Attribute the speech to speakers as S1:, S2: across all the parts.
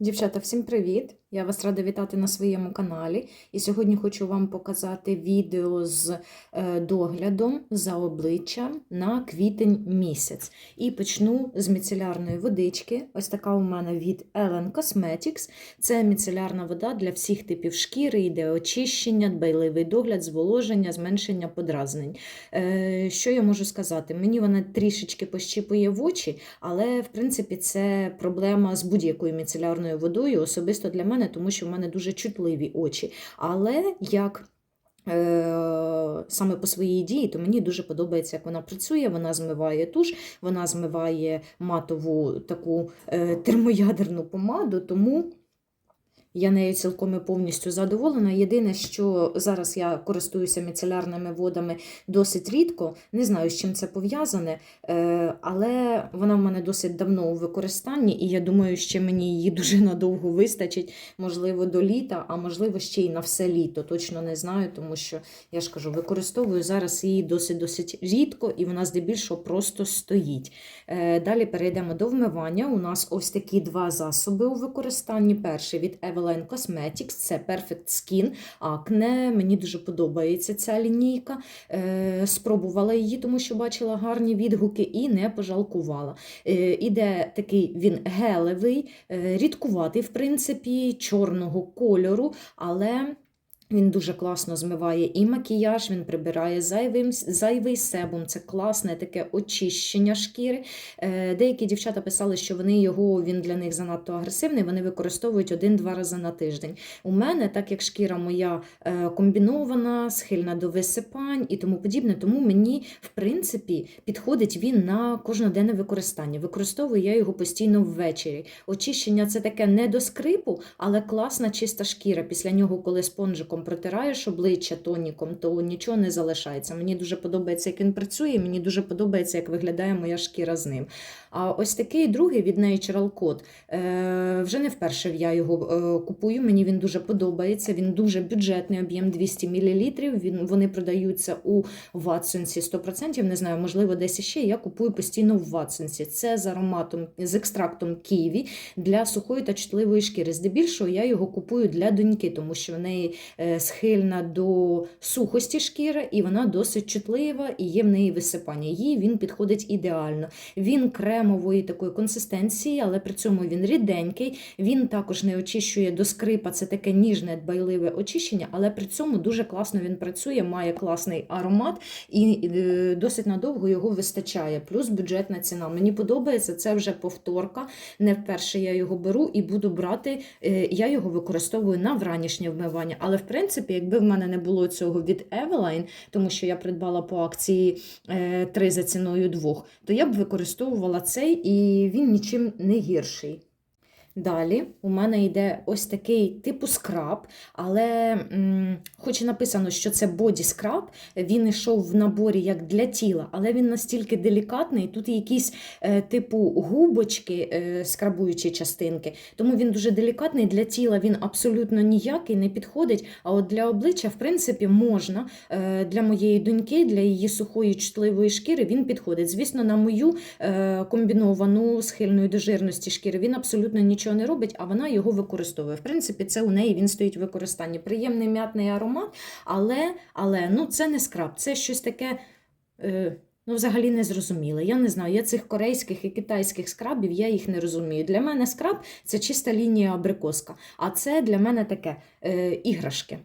S1: Дівчата, всім привіт! Я вас рада вітати на своєму каналі. І сьогодні хочу вам показати відео з е, доглядом за обличчям на квітень місяць. І почну з міцелярної водички. Ось така у мене від Ellen Cosmetics. Це міцелярна вода для всіх типів шкіри, йде очищення, дбайливий догляд, зволоження, зменшення подразнень. Е, Що я можу сказати? Мені вона трішечки пощіпує в очі, але в принципі це проблема з будь-якою міцелярною водою, особисто для мене, тому що в мене дуже чутливі очі. Але як е, Саме по своїй дії, то мені дуже подобається, як вона працює. Вона змиває туш, вона змиває матову таку е, термоядерну помаду, тому я нею цілком і повністю задоволена. Єдине, що зараз я користуюся міцелярними водами досить рідко, не знаю, з чим це пов'язане, е, але вона в мене досить давно у використанні, і я думаю, що мені її дуже надовго вистачить, можливо, до літа, а можливо, ще й на все літо. Точно не знаю, тому що я ж кажу, використовую зараз її досить-досить рідко, і вона здебільшого просто стоїть. Е, Далі перейдемо до вмивання. У нас ось такі два засоби у використанні. Перший від Eveline Cosmetics, це Perfect Skin Acne. Мені дуже подобається ця лінійка. Е, Спробувала її, тому що бачила гарні відгуки і не пожалкувала. Е, Іде такий він гелевий, е, рідкуватий, в принципі, чорного кольору, але. Він дуже класно змиває і макіяж, він прибирає зайвий, зайвий себум. Це класне таке очищення шкіри. Е, Деякі дівчата писали, що вони його він для них занадто агресивний, вони використовують один-два рази на тиждень. У мене, так як шкіра моя е, комбінована, схильна до висипань і тому подібне, тому мені, в принципі, підходить він на кожноденне використання. Використовую я його постійно ввечері. Очищення це таке не до скрипу, але класна чиста шкіра. Після нього, коли спонжиком протираєш обличчя тоніком, то нічого не залишається. Мені дуже подобається, як він працює, мені дуже подобається, як виглядає моя шкіра з ним. А ось такий другий від Natural Code, е, вже не вперше я його е, купую. Мені він дуже подобається. Він дуже бюджетний, об'єм 200 мл. Він, вони продаються у Ватсонсі 100%. Не знаю, можливо, десь іще. Я купую постійно в Ватсонсі. Це з ароматом, з екстрактом ківі для сухої та чутливої шкіри. Здебільшого я його купую для доньки, тому що в неї е, схильна до сухості шкіри, і вона досить чутлива, і є в неї висипання. Їй він підходить ідеально. Він кремової такої консистенції, але при цьому він ріденький. Він також не очищує до скрипа, це таке ніжне, дбайливе очищення, але при цьому дуже класно він працює, має класний аромат і е, досить надовго його вистачає. Плюс бюджетна ціна. Мені подобається, це вже повторка. Не вперше я його беру і буду брати. е, Я його використовую на вранішнє вмивання. Але в принципі, якби в мене не було цього від Евелайн, тому що я придбала по акції е, 3 за ціною двох, то я б використовувала цей і він нічим не гірший. Далі у мене йде ось такий типу скраб, але м, хоч і написано, що це боді скраб, він йшов в наборі як для тіла, але він настільки делікатний, тут якісь е, типу губочки, е, скрабуючі частинки. Тому він дуже делікатний для тіла, він абсолютно ніякий, не підходить. А от для обличчя, в принципі, можна. Е, для моєї доньки, для її сухої чутливої шкіри він підходить. Звісно, на мою е, комбіновану схильної до жирності шкіри він абсолютно нічого не робить, а вона його використовує. В принципі, це у неї він стоїть в використанні. Приємний м'ятний аромат, але, але ну, це не скраб, це щось таке. Е, Ну, взагалі не зрозуміло. Я не знаю, я цих корейських і китайських скрабів я їх не розумію. Для мене скраб це чиста лінія абрикоска, а це для мене таке е, іграшки.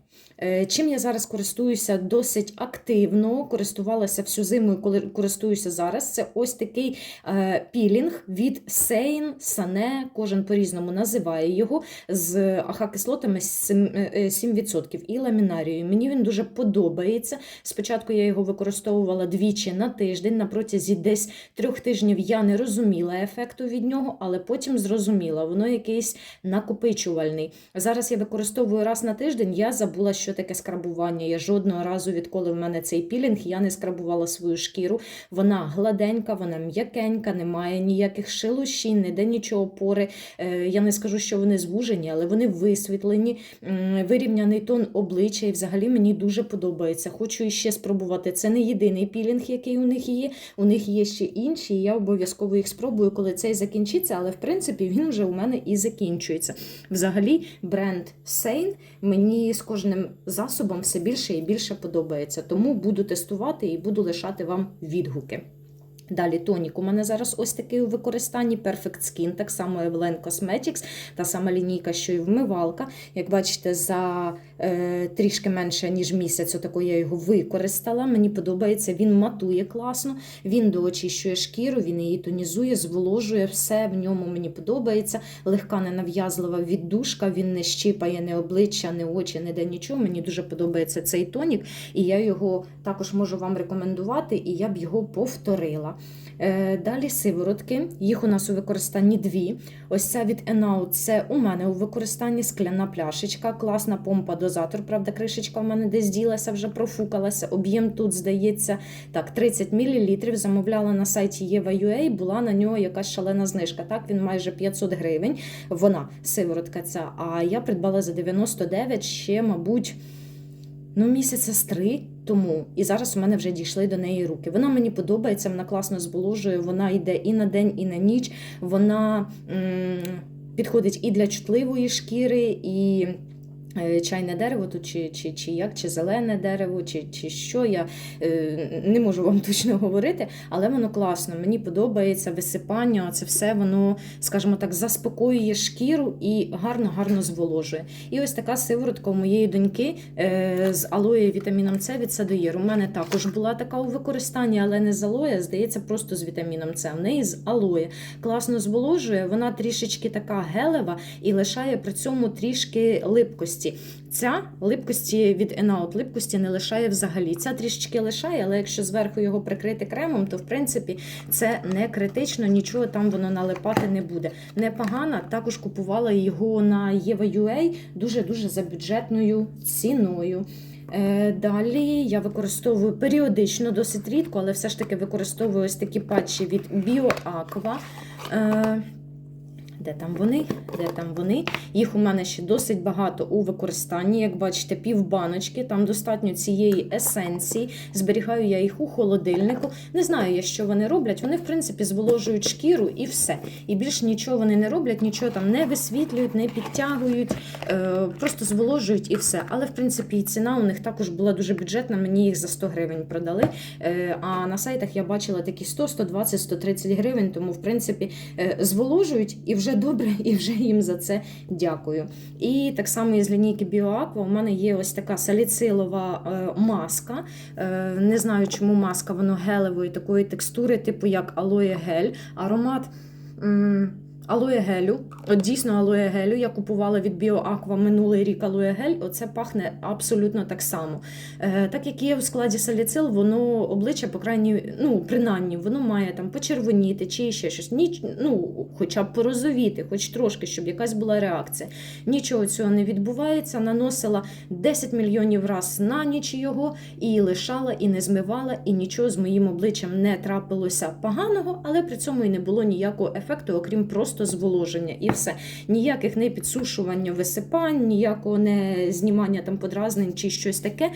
S1: Е, чим я зараз користуюся досить активно, користувалася всю зиму і користуюся зараз. Це ось такий е, пілінг від Sein, Sane, кожен по-різному називає його з АХ-кислотами 7% і ламінарією. Мені він дуже подобається. Спочатку я його використовувала двічі на тиждень. На протязі десь трьох тижнів я не розуміла ефекту від нього, але потім зрозуміла, воно якийсь накопичувальний. Зараз я використовую раз на тиждень, я забула, що таке скрабування. Я жодного разу, відколи в мене цей пілінг, я не скрабувала свою шкіру. Вона гладенька, вона м'якенька, немає ніяких шелушінь, ніде нічого пори. Е, Я не скажу, що вони звужені, але вони висвітлені, вирівняний тон обличчя, і взагалі мені дуже подобається. Хочу іще спробувати. Це не єдиний пілінг, який у них них є. У них є ще інші, і я обов'язково їх спробую, коли цей закінчиться, але в принципі він вже у мене і закінчується. Взагалі, бренд Сейн мені з кожним засобом все більше і більше подобається. Тому буду тестувати і буду лишати вам відгуки. Далі тонік у мене зараз ось такий у використанні Perfect Skin, так само Evelyn Cosmetics, та сама лінійка, що і вмивалка. Як бачите, за е, трішки менше, ніж місяць, отако я його використала. Мені подобається, він матує класно, він доочищує шкіру, він її тонізує, зволожує, все в ньому мені подобається. Легка, ненав'язлива віддушка, він не щипає не обличчя, не очі, не де нічого. Мені дуже подобається цей тонік, і я його також можу вам рекомендувати, і я б його повторила. Е, Далі сиворотки. Їх у нас у використанні дві. Ось ця від Enaut, це у мене у використанні скляна пляшечка, класна помпа-дозатор. Правда, кришечка у мене десь ділася, вже профукалася. Об'єм тут, здається, так, 30 мл. Замовляла на сайті Єва.ua, була на нього якась шалена знижка. Так, він майже 500 гривень. Вона сиворотка ця. А я придбала за 99 ще, мабуть. Ну, місяця з три тому, і зараз у мене вже дійшли до неї руки. Вона мені подобається, вона класно зболожує, вона йде і на день, і на ніч. Вона м- підходить і для чутливої шкіри, і чайне дерево тут, чи, чи, чи як, чи зелене дерево, чи, чи що. Я е, не можу вам точно говорити, але воно класно. Мені подобається висипання. Це все воно, скажімо так, заспокоює шкіру і гарно-гарно зволожує. І ось така сиворотка у моєї доньки е, з алоє вітаміном С від Садоєр. У мене також була така у використанні, але не з алоє, здається, просто з вітаміном С. В неї з алоє. Класно зволожує, вона трішечки така гелева і лишає при цьому трішки липкості. Ця липкості від Enaut липкості не лишає взагалі. Ця трішечки лишає, але якщо зверху його прикрити кремом, то в принципі це не критично, нічого там воно налипати не буде. Непогано, також купувала його на Єва.ua дуже-дуже за бюджетною ціною. Е, Далі я використовую періодично, досить рідко, але все ж таки використовую ось такі патчі від BioAqua. Де там вони? Де там вони? Їх у мене ще досить багато у використанні. Як бачите, пів баночки. Там достатньо цієї есенції. Зберігаю я їх у холодильнику. Не знаю я, що вони роблять. Вони, в принципі, зволожують шкіру і все. І більш нічого вони не роблять, нічого там не висвітлюють, не підтягують, е, просто зволожують і все. Але в принципі і ціна у них також була дуже бюджетна. Мені їх за 100 гривень продали. Е, а на сайтах я бачила такі 100, 120, 130 гривень. Тому, в принципі, е, зволожують і вже добре, і вже їм за це дякую. І так само із лінійки BioAqua у мене є ось така саліцилова е, маска. Е, Не знаю, чому маска, воно гелевої такої текстури, типу як алоє гель. Аромат. Алоє гелю, от дійсно алоє гелю. Я купувала від BioAqua минулий рік алоє гель. Оце пахне абсолютно так само. Е, так як є в складі саліцил, воно обличчя, по крайній, ну, принаймні, воно має там почервоніти чи ще щось. Ніч, ну, хоча б порозовіти, хоч трошки, щоб якась була реакція. Нічого цього не відбувається. Наносила 10 мільйонів раз на ніч його і лишала, і не змивала, і нічого з моїм обличчям не трапилося поганого, але при цьому і не було ніякого ефекту, окрім просто зволоження. І все. Ніяких не підсушування, висипань, ніякого не знімання там подразнень чи щось таке.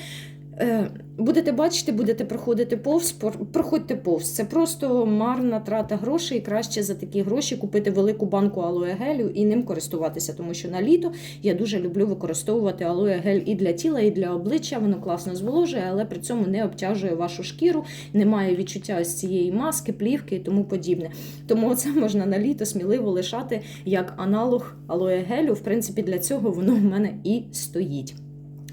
S1: Е, Будете бачити, будете проходити повз, проходьте повз. Це просто марна трата грошей. Краще за такі гроші купити велику банку алоє гелю і ним користуватися, тому що на літо я дуже люблю використовувати алоє гель і для тіла, і для обличчя. Воно класно зволожує, але при цьому не обтяжує вашу шкіру, немає відчуття ось цієї маски, плівки і тому подібне. Тому це можна на літо сміливо лишати як аналог алоє гелю. В принципі, для цього воно в мене і стоїть.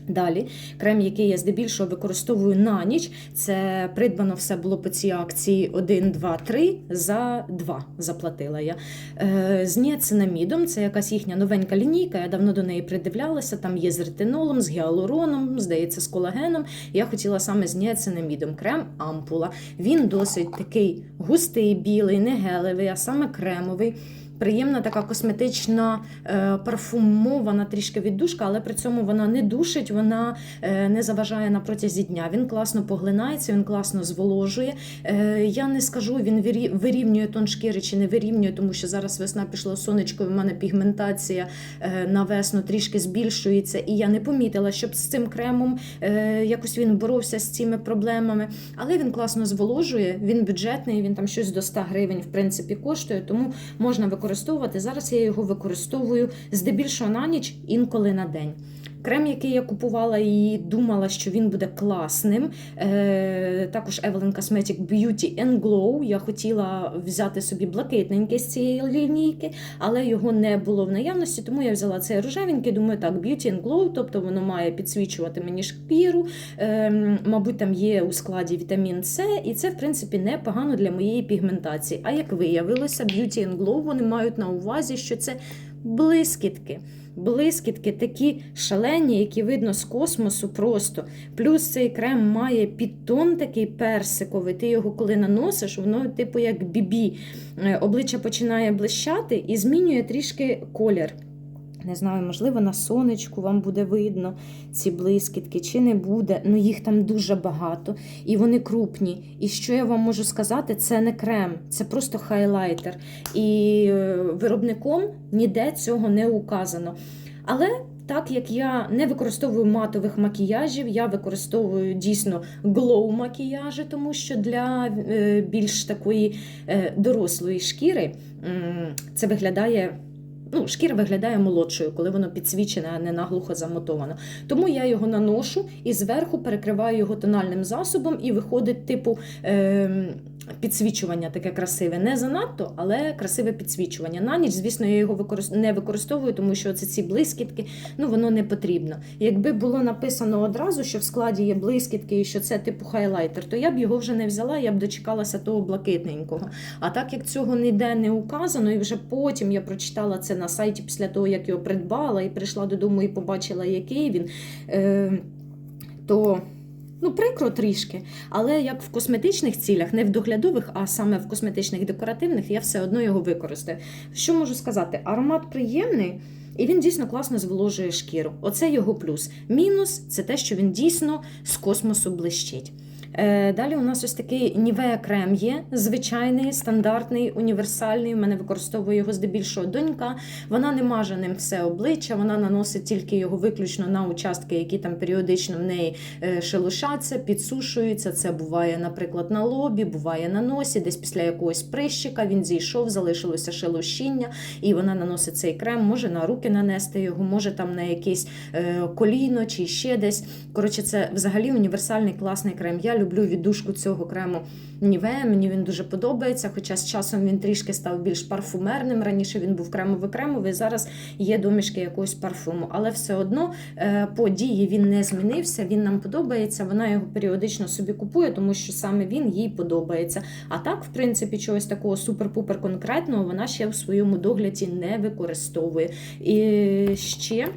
S1: Далі, крем, який я здебільшого використовую на ніч, це придбано все було по цій акції 1, 2, 3 за 2 заплатила я. Е, з ніацинамідом, це якась їхня новенька лінійка, я давно до неї придивлялася, там є з ретинолом, з гіалуроном, здається, з колагеном. Я хотіла саме з ніацинамідом крем ампула. Він досить такий густий, білий, не гелевий, а саме кремовий. Приємна така косметична е, парфумована трішки віддушка, але при цьому вона не душить, вона е, не заважає на протязі дня. Він класно поглинається, він класно зволожує. Е, я не скажу, він вирівнює тон шкіри чи не вирівнює, тому що зараз весна пішла сонечко, і в мене пігментація на весну трішки збільшується. І я не помітила, щоб з цим кремом якось він боровся з цими проблемами. Але він класно зволожує, він бюджетний, він там щось до 100 гривень в принципі коштує, тому можна використовувати. Зараз я його використовую здебільшого на ніч, інколи на день. Крем, який я купувала і думала, що він буде класним. Е, також Evelyn Cosmetic Beauty and Glow. Я хотіла взяти собі блакитненький з цієї лінійки, але його не було в наявності, тому я взяла цей рожевенький. Думаю, так, Beauty and Glow, тобто воно має підсвічувати мені шкіру. Е, мабуть, там є у складі вітамін С, і це, в принципі, непогано для моєї пігментації. А як виявилося, Beauty and Glow вони мають на увазі, що це блискітки. Блискітки такі шалені, які видно з космосу просто. Плюс цей крем має підтон такий персиковий. Ти його коли наносиш, воно типу як бібі. Е, Обличчя починає блищати і змінює трішки колір. Не знаю, можливо, на сонечку вам буде видно ці блискітки, чи не буде. Ну їх там дуже багато, і вони крупні. І що я вам можу сказати, це не крем, це просто хайлайтер. І е, виробником ніде цього не указано. Але так як я не використовую матових макіяжів, я використовую дійсно глоу макіяжі, тому що для е, більш такої е, дорослої шкіри це виглядає. Ну, шкіра виглядає молодшою, коли воно підсвічене, а не наглухо замотовано. Тому я його наношу і зверху перекриваю його тональним засобом, і виходить, типу, е- підсвічування таке красиве. Не занадто, але красиве підсвічування. На ніч, звісно, я його не використовую, тому що це ці блискітки, ну воно не потрібно. Якби було написано одразу, що в складі є блискітки і що це типу хайлайтер, то я б його вже не взяла, я б дочекалася того блакитненького. А так як цього ніде не указано, і вже потім я прочитала це на сайті після того, як його придбала, і прийшла додому і побачила, який він. Е, то Ну, прикро трішки, але як в косметичних цілях, не в доглядових, а саме в косметичних декоративних, я все одно його використаю. Що можу сказати? Аромат приємний. І він дійсно класно зволожує шкіру. Оце його плюс. Мінус це те, що він дійсно з космосу блищить. Е, Далі у нас ось такий Нівея крем є, звичайний, стандартний, універсальний. У мене використовує його здебільшого донька. Вона не маже ним все обличчя, вона наносить тільки його виключно на участки, які там періодично в неї е, шелушаться, підсушуються. Це буває, наприклад, на лобі, буває на носі, десь після якогось прищика він зійшов, залишилося шелушіння, і вона наносить цей крем, може на руки нанести його, може там на якесь е, коліно чи ще десь. Коротше, це взагалі універсальний класний крем. Я люблю віддушку цього крему Нівея, мені він дуже подобається, хоча з часом він трішки став більш парфумерним. Раніше він був кремовий-кремовий, зараз є домішки якогось парфуму. Але все одно е, по дії він не змінився, він нам подобається. Вона його періодично собі купує, тому що саме він їй подобається. А так, в принципі, чогось такого супер-пупер конкретного вона ще в своєму догляді не використовує. І ще.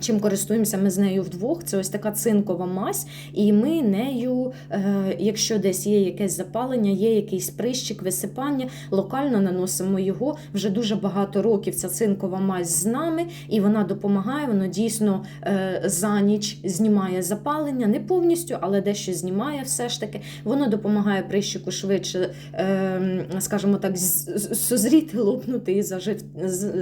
S1: Чим користуємося ми з нею вдвох, це ось така цинкова мазь, і ми нею, е, якщо десь є якесь запалення, є якийсь прищик, висипання, локально наносимо його вже дуже багато років. Ця цинкова мазь з нами, і вона допомагає. Воно дійсно е, за ніч знімає запалення, не повністю, але дещо знімає все ж таки. Воно допомагає прищику швидше, е, скажімо так, созріти, лопнути і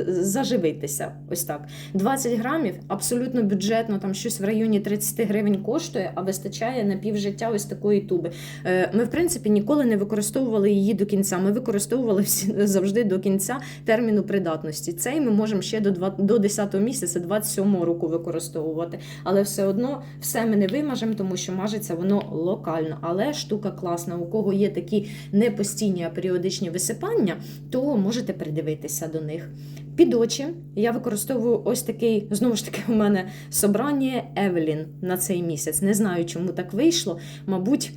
S1: заживитися. Ось так. 20 грамів абсолютно бюджетно, там щось в районі 30 гривень коштує, а вистачає на півжиття ось такої туби. Е, Ми, в принципі, ніколи не використовували її до кінця. Ми використовували всі завжди до кінця терміну придатності. Цей ми можемо ще до 2, до 10 місяця, 27 року використовувати. Але все одно все ми не вимажемо, тому що мажеться воно локально. Але штука класна. У кого є такі не постійні, а періодичні висипання, то можете придивитися до них. Під очі я використовую ось такий, знову ж таки, у мене собрання Евелін на цей місяць. Не знаю, чому так вийшло. Мабуть.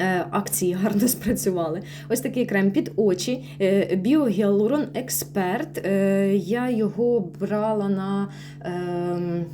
S1: е, Акції гарно спрацювали. Ось такий крем під очі. е, Біогіалурон Експерт. Е, Я його брала на ем,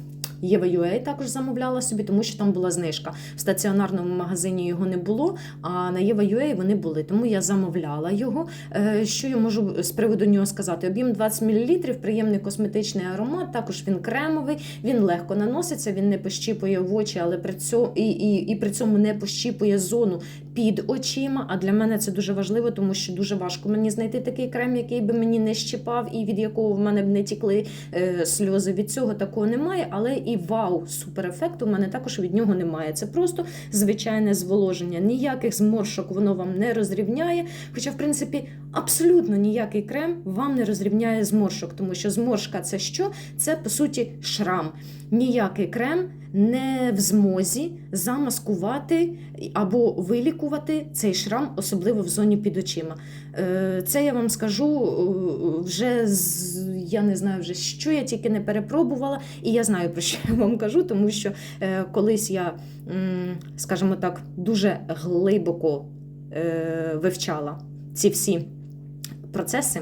S1: Єва.ua також замовляла собі, тому що там була знижка. В стаціонарному магазині його не було, а на Єва.ua вони були. Тому я замовляла його. Е, Що я можу з приводу нього сказати? Об'єм 20 мл, приємний косметичний аромат. Також він кремовий, він легко наноситься, він не пощіпує в очі, але при цьому і, і, і при цьому не пощіпує зону під очима. А для мене це дуже важливо, тому що дуже важко мені знайти такий крем, який би мені не щипав, і від якого в мене б не тікли е, сльози. Від цього такого немає, але і вау, суперефекту у мене також від нього немає. Це просто звичайне зволоження. Ніяких зморшок воно вам не розрівняє. Хоча, в принципі, абсолютно ніякий крем вам не розрівняє зморшок, тому що зморшка це що? Це по суті шрам. Ніякий крем не в змозі замаскувати або вилікувати цей шрам, особливо в зоні під очима. Е, Це я вам скажу е, вже з я не знаю вже що я тільки не перепробувала, і я знаю про що я вам кажу, тому що е, колись я, скажімо так, дуже глибоко вивчала ці всі процеси.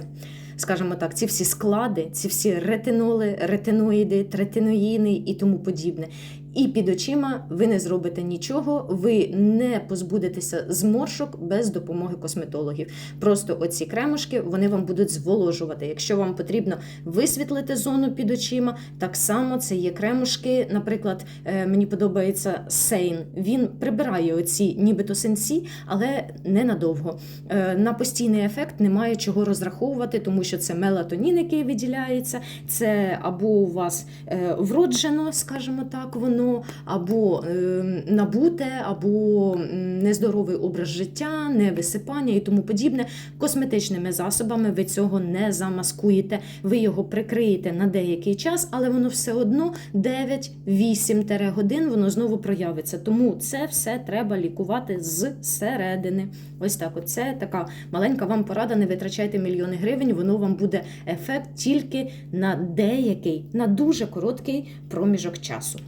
S1: Скажімо так, ці всі склади, ці всі ретиноли, ретиноїди, третиноїни і тому подібне. І під очима ви не зробите нічого, ви не позбудетеся зморшок без допомоги косметологів. Просто оці кремушки вони вам будуть зволожувати. Якщо вам потрібно висвітлити зону під очима, так само це є кремушки. Наприклад, е, мені подобається Сейн. Він прибирає оці нібито сенсі, але ненадовго. Е, На постійний ефект немає чого розраховувати, тому що це мелатонін, який виділяється, це або у вас е, вроджено, скажімо так, воно або е, набуте, або нездоровий образ життя, невисипання і тому подібне. Косметичними засобами ви цього не замаскуєте. Ви його прикриєте на деякий час, але воно все одно 9-8 годин воно знову проявиться. Тому це все треба лікувати зсередини. Ось так. От це така маленька вам порада. Не витрачайте мільйони гривень, воно вам буде ефект тільки на деякий, на дуже короткий проміжок часу.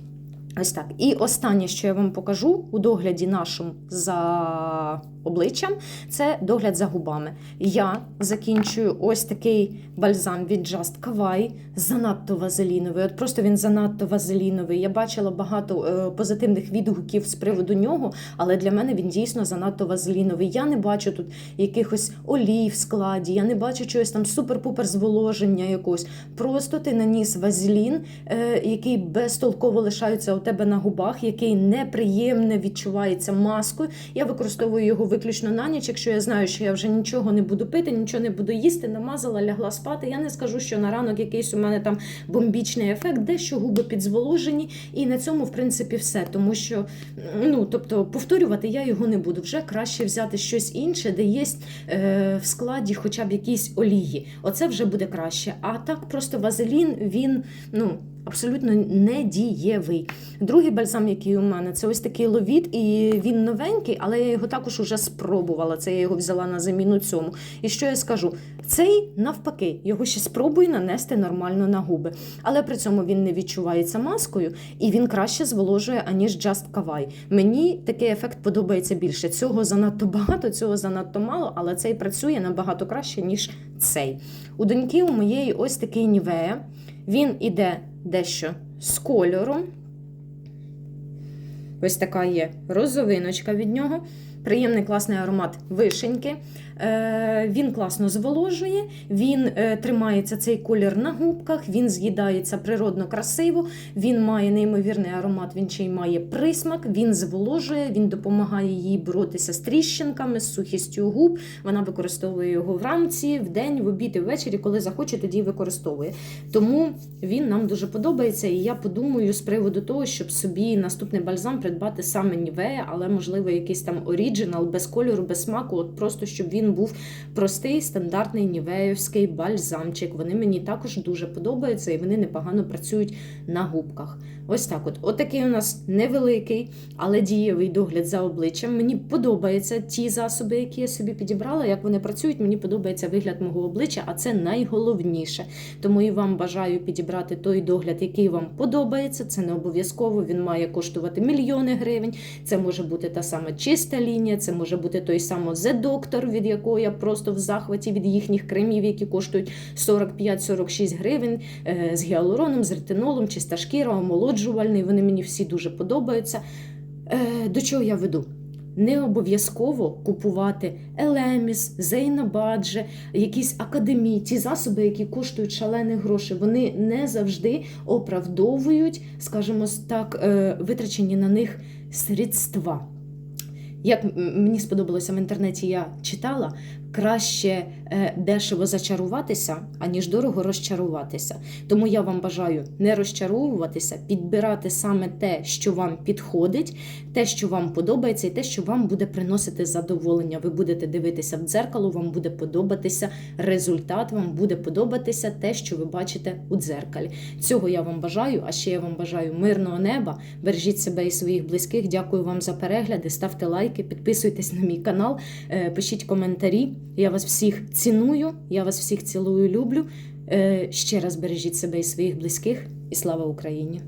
S1: Ось так. І останнє, що я вам покажу у догляді нашому за обличчям, це догляд за губами. Я закінчую ось такий бальзам від Just Kawaii, занадто вазеліновий. От просто він занадто вазеліновий. Я бачила багато е, позитивних відгуків з приводу нього, але для мене він дійсно занадто вазеліновий. Я не бачу тут якихось олій в складі, я не бачу чогось там супер-пупер зволоження якогось. Просто ти наніс вазелін, е, який безтолково лишається тебе на губах, який неприємно відчувається маскою. Я використовую його виключно на ніч, якщо я знаю, що я вже нічого не буду пити, нічого не буду їсти, намазала, лягла спати. Я не скажу, що на ранок якийсь у мене там бомбічний ефект, дещо губи підзволожені, і на цьому, в принципі, все. Тому що, ну тобто, повторювати я його не буду. Вже краще взяти щось інше, де є е, в складі хоча б якісь олії. Оце вже буде краще. А так просто вазелін, він ну. Абсолютно не дієвий. Другий бальзам, який у мене, це ось такий ловіт, і він новенький, але я його також уже спробувала. Це я його взяла на заміну цьому. І що я скажу? Цей навпаки, його ще спробую нанести нормально на губи. Але при цьому він не відчувається маскою і він краще зволожує, аніж Just Kawaii. Мені такий ефект подобається більше. Цього занадто багато, цього занадто мало, але цей працює набагато краще, ніж цей. У доньки у моєї ось такий нівея. Він іде дещо з кольором. Ось така є розовиночка від нього. Приємний класний аромат вишеньки. Е, Він класно зволожує, він е, тримається цей колір на губках, він з'їдається природно красиво, він має неймовірний аромат, він ще й має присмак, він зволожує, він допомагає їй боротися з тріщинками, з сухістю губ. Вона використовує його вранці, вдень, в обід і ввечері, коли захоче, тоді використовує. Тому він нам дуже подобається. І я подумаю з приводу того, щоб собі наступний бальзам придбати саме Нівея, але можливо якийсь там оріджинал без кольору, без смаку, от просто щоб він був простий стандартний нівеївський бальзамчик. Вони мені також дуже подобаються і вони непогано працюють на губках. Ось так от. Отакий у нас невеликий, але дієвий догляд за обличчям. Мені подобаються ті засоби, які я собі підібрала, як вони працюють. Мені подобається вигляд мого обличчя, а це найголовніше. Тому і вам бажаю підібрати той догляд, який вам подобається. Це не обов'язково, він має коштувати мільйони гривень. Це може бути та сама чиста лінія, це може бути той самий The Doctor, від якого я просто в захваті від їхніх кремів, які коштують 45-46 гривень е, з гіалуроном, з ретинолом, чиста шкіра, омолоджувальний. Вони мені всі дуже подобаються. Е, До чого я веду? Не обов'язково купувати Елеміс, Зейнабадже, якісь академії, ті засоби, які коштують шалені гроші. Вони не завжди оправдовують, скажімо так, е, витрачені на них средства. Як мені сподобалося в інтернеті, я читала, краще дешево зачаруватися, аніж дорого розчаруватися. Тому я вам бажаю не розчаровуватися, підбирати саме те, що вам підходить, те, що вам подобається, і те, що вам буде приносити задоволення. Ви будете дивитися в дзеркало, вам буде подобатися результат, вам буде подобатися те, що ви бачите у дзеркалі. Цього я вам бажаю. А ще я вам бажаю мирного неба. Бережіть себе і своїх близьких. Дякую вам за перегляди. Ставте лайки, підписуйтесь на мій канал, е, пишіть коментарі. Я вас всіх ціную, я вас всіх цілую, люблю. Е, Ще раз бережіть себе і своїх близьких, і слава Україні!